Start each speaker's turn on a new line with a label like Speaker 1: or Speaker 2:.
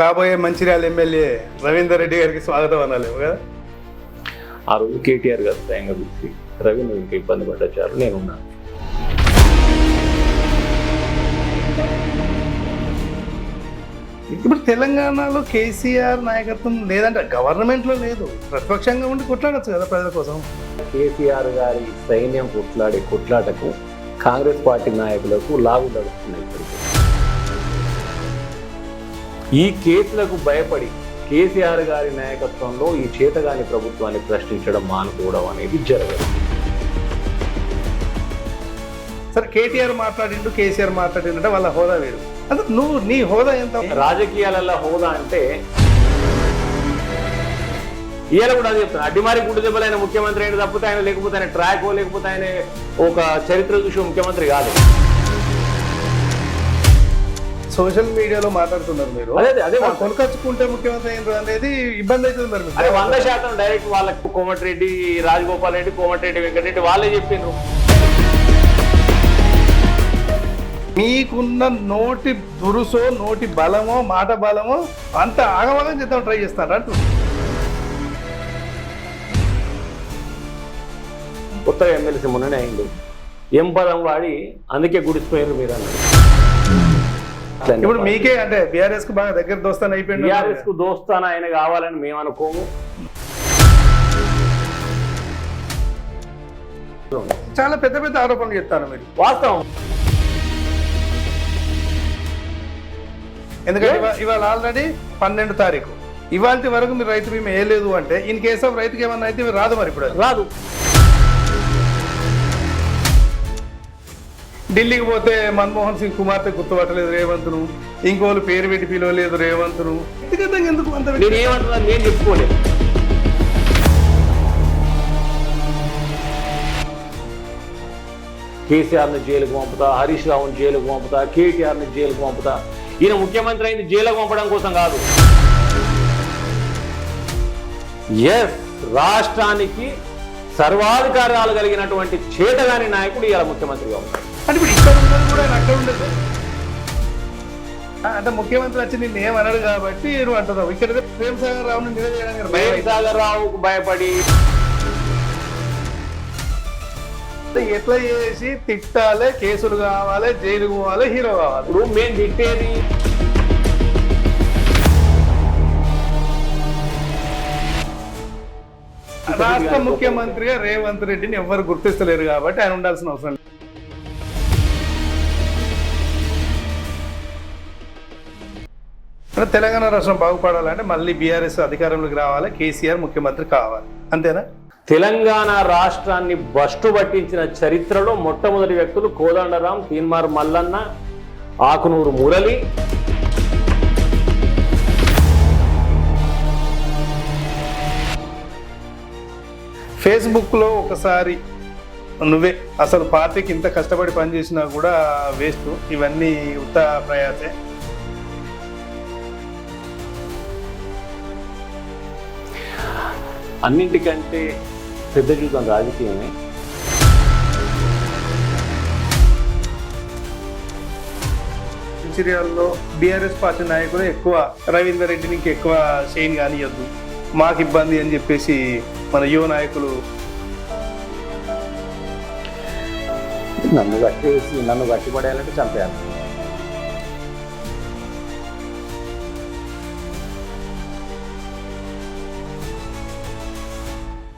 Speaker 1: కాబోయే మంచిర్యాల ఎమ్మెల్యే రవీందర్ రెడ్డి గారికి స్వాగతం అనాలి కదా?
Speaker 2: ఆ రోజు కేటీఆర్ గారు స్వయంగా పిలిచి రవి నువ్వు ఇంకా ఇబ్బంది పడ్డారు నేనున్నాను
Speaker 1: ఇప్పుడు తెలంగాణలో కేసీఆర్ నాయకత్వం లేదంటే గవర్నమెంట్లో లేదు. ప్రతిపక్షంగా ఉండి కొట్లాడచ్చు కదా ప్రజల కోసం.
Speaker 2: కేసీఆర్ గారి సైన్యం కొట్లాడే కొట్లాటకు కాంగ్రెస్ పార్టీ నాయకులకు లాగు నడుస్తున్నాయి ఇప్పటికే. ఈ కేసులకు భయపడి కేసీఆర్ గారి నాయకత్వంలో ఈ చేతగాని ప్రభుత్వాన్ని ప్రశ్నించడం మానుకోవడం అనేది జరగదు.
Speaker 1: సరే కేటీఆర్ మాట్లాడిండు కేసీఆర్ మాట్లాడిండు వాళ్ళ హోదా వేరు. అంటే నువ్వు నీ హోదా ఎంత?
Speaker 2: రాజకీయాలలో హోదా అంటే ఇవాళ కూడా అదే చెప్తాను అడ్డిమారి గుడ్డు దెబ్బలైన ముఖ్యమంత్రి అయిన తప్పితే ఆయన లేకపోతే ఆయన ట్రాక్ లేకపోతే ఆయన ఒక చరిత్ర చూసి ముఖ్యమంత్రి కాదు
Speaker 1: సోషల్ మీడియాలో మాట్లాడుతున్నారు మీరు.
Speaker 2: అదే అదే,
Speaker 1: కొనుకొచ్చుకుంటే ముఖ్యమంత్రి అయినరు అనేది ఇబ్బంది అవుతుంది మరి.
Speaker 2: అదే వంద శాతం డైరెక్ట్ వాళ్ళకు కోమటిరెడ్డి రాజగోపాల్ రెడ్డి కోమటిరెడ్డి వెంకటరెడ్డి వాళ్ళే చెప్పిండ్రు
Speaker 1: మీకున్న నోటి దురుసో నోటి బలమో మాట బలమో అంత ఆగమాగం చేద్దాం ట్రై చేస్తారా అంటూ
Speaker 2: కొత్తగా ఎమ్మెల్సీ మొన్ననే అయింది. ఎం పదం వాడి అందుకే గుడిసిపోయారు మీరు అన్నారు
Speaker 1: ఇప్పుడు మీకే అంటే బీఆర్ఎస్కు బాగా దగ్గర దోస్తాను అయిపోయింది
Speaker 2: టీఆర్ఎస్కు దోస్తాన ఆయన కావాలని మేము అనుకోము.
Speaker 1: చాలా పెద్ద పెద్ద ఆరోపణలు చెప్తాను మీరు.
Speaker 2: వాస్తవం.
Speaker 1: ఎందుకంటే ఇవా- ఇవాళ ఆల్రెడీ పన్నెండు తారీఖు. ఇవాళ వరకు మీరు రైతు బీమా వేయలేదు అంటే ఇన్ కేస్ ఆఫ్ రైతుకి ఏమన్నా అయితే మీరు రాదు మరి ఇప్పుడు.
Speaker 2: రాదు.
Speaker 1: ఢిల్లీకి పోతే మన్మోహన్ సింగ్ కుమార్తె గుర్తుపట్టలేదు రేవంత్ను. ఇంకోళ్ళు పేరు పెట్టి పిలవలేదు రేవంత్ను. వ్యక్తిగతంగా ఎందుకు అంత
Speaker 2: నేను ఏమంటున్నాను నేను చెప్పుకోలేదు. కేసీఆర్ని జైలుకు పంపుతా హరీష్ రావుని జైలుకు పంపుతా కేటీఆర్ని జైలుకు పంపుతా. ఈయన ముఖ్యమంత్రి అయింది జైలుకు పంపడం కోసం కాదు. ఎస్ రాష్ట్రానికి సర్వాధికారాలు కలిగినటువంటి చేతగాని నాయకుడు ఇలా ముఖ్యమంత్రిగా ఉన్నాడు
Speaker 1: అంటే ఇప్పుడు ఇక్కడ ఉన్నది కూడా ఆయన అక్కడ ఉండదు. అంటే ముఖ్యమంత్రి వచ్చి నిన్ను ఏమన్నాడు కాబట్టి నువ్వు అంటున్నావు. ఇక్కడ ప్రేమ్ సాగర్ రావుని నిలదీయడానికి అవుతుంది.
Speaker 2: సాగర్ రావుకు భయపడి
Speaker 1: ఎట్లా చేసి తిట్టాలి కేసులు కావాలి జైలు పోవాలి హీరో కావాలి.
Speaker 2: ఇప్పుడు మేము తిట్టేది
Speaker 1: రాష్ట్ర ముఖ్యమంత్రిగా రేవంత్ రెడ్డిని ఎవ్వరు గుర్తిస్తలేరు కాబట్టి ఆయన ఉండాల్సిన అవసరం లేదు. అంటే తెలంగాణ రాష్ట్రం బాగుపడాలంటే మళ్ళీ బీఆర్ఎస్ అధికారంలోకి రావాలి కేసీఆర్ ముఖ్యమంత్రి కావాలి. అంతేనా?
Speaker 2: తెలంగాణ రాష్ట్రాన్ని బస్టు పట్టించిన చరిత్రలో మొట్టమొదటి వ్యక్తులు కోదండరాం తీన్మార్ మల్లన్న ఆకునూరు మురళి.
Speaker 1: ఫేస్బుక్లో ఒకసారి నువ్వే అసలు పార్టీకి ఇంత కష్టపడి పనిచేసినా కూడా వేస్ట్. ఇవన్నీ ఉత్త ప్రయాసే.
Speaker 2: అన్నింటికంటే పెద్ద జీవితం రాజకీయమే.
Speaker 1: మంచిర్యాలలో బీఆర్ఎస్ పార్టీ నాయకులు ఎక్కువ రవీందర్ రెడ్డిని ఇంకా ఎక్కువ షైన్ కానియొద్దు మాకు ఇబ్బంది అని చెప్పేసి మన యువ నాయకులు?
Speaker 2: నన్ను కట్టేసి నన్ను కట్టిపడేయాలంటే చంపేయాలి.